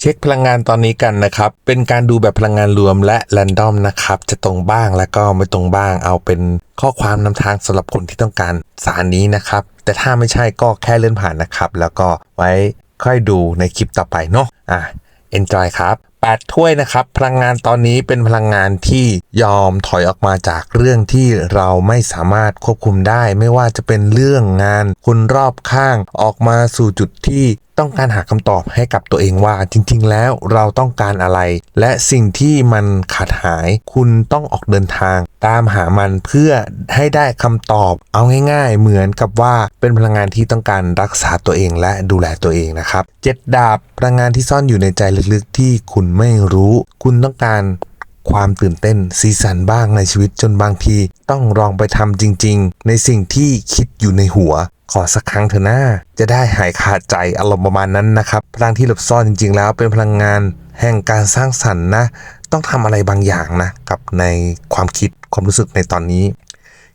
เช็คพลังงานตอนนี้กันนะครับ เป็นการดูแบบพลังงานรวมและแรนดอมนะครับ จะตรงบ้างและก็ไม่ตรงบ้าง เอาเป็นข้อความนำทางสำหรับคนที่ต้องการสารนี้นะครับ แต่ถ้าไม่ใช่ก็แค่เลื่อนผ่านนะครับ แล้วก็ไว้ค่อยดูในคลิปต่อไปเนาะอะ enjoy ครับ8ถ้วยนะครับ พลังงานตอนนี้เป็นพลังงานที่ยอมถอยออกมาจากเรื่องที่เราไม่สามารถควบคุมได้ ไม่ว่าจะเป็นเรื่องงานคนรอบข้างออกมาสู่จุดที่ ต้องการหาคำตอบให้กับตัวเองว่าจริง ๆ แล้วเราต้องการอะไร และสิ่งที่มันขาดหาย คุณต้องออกเดินทาง ตามหามันเพื่อให้ได้คำตอบ เอาง่ายๆ เหมือนกับว่าเป็นพลังงานที่ต้องการรักษาตัวเองและดูแลตัวเองนะครับเจ็ดดาบพลังงานที่ซ่อนอยู่ในใจลึกๆ ที่คุณไม่รู้ คุณต้องการความตื่นเต้นสีสันบ้างในชีวิตจนบางที ต้องลองไปทำจริง ๆ ในสิ่งที่คิดอยู่ในหัว ขอสักครั้งเถอะนะจะได้หายขาดใจอารมณ์ประมาณนั้นนะครับ พลังที่หลบซ่อนจริง ๆ แล้วเป็นพลังงานแห่งการสร้างสรรค์นะ ต้องทำอะไรบางอย่างนะกับในความคิดความรู้สึกในตอนนี้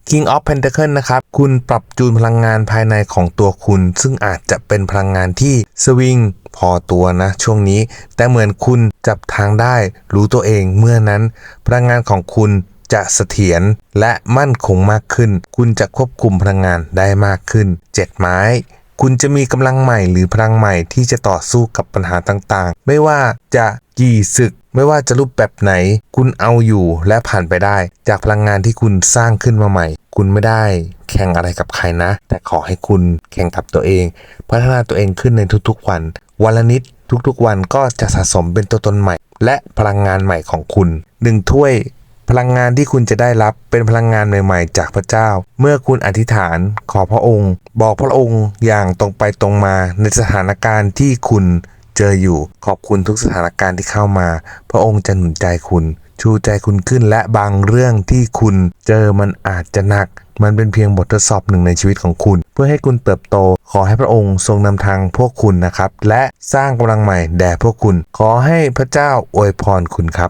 King of Pentacle นะครับ คุณปรับจูนพลังงานภายในของตัวคุณ ซึ่งอาจจะเป็นพลังงานที่สวิงพอตัวนะ ช่วงนี้ แต่เหมือนคุณจับทางได้รู้ตัวเองเมื่อนั้น พลังงานของคุณ จะเสถียรและมั่นคงมากขึ้น คุณจะควบคุมพลังงานได้มากขึ้น 7 ไม้ คุณจะมีกำลังใหม่หรือพลังใหม่ที่จะต่อสู้กับปัญหาต่างๆ ไม่ว่าจะกี่ศึก ไม่ว่าจะรูปแบบไหน คุณเอาอยู่และผ่านไปได้ จากพลังงานที่คุณสร้างขึ้นมาใหม่ คุณไม่ได้แข่งอะไรกับใครนะ แต่ขอให้คุณแข่งกับตัวเอง พัฒนาตัวเองขึ้นในทุกๆวัน วันละนิดทุกๆวันก็จะสะสมเป็นตัวตนใหม่ และพลังงานใหม่ของคุณหนึ่งถ้วย พลังงานที่คุณจะได้รับเป็นพลังงานใหม่ๆ จากพระเจ้า เมื่อคุณอธิษฐานขอพระองค์ บอกพระองค์อย่างตรงไปตรงมาในสถานการณ์ที่คุณเจออยู่ขอบคุณทุกสถานการณ์ที่เข้ามา พระองค์จะหนุนใจคุณ ชูใจคุณขึ้นและบางเรื่องที่คุณเจอมันอาจจะหนัก มันเป็นเพียงบททดสอบหนึ่งในชีวิตของคุณ เพื่อให้คุณเติบโต ขอให้พระองค์ทรงนำทางพวกคุณนะครับ และสร้างกำลังใหม่แด่พวกคุณ ขอให้พระเจ้าอวยพรคุณครับ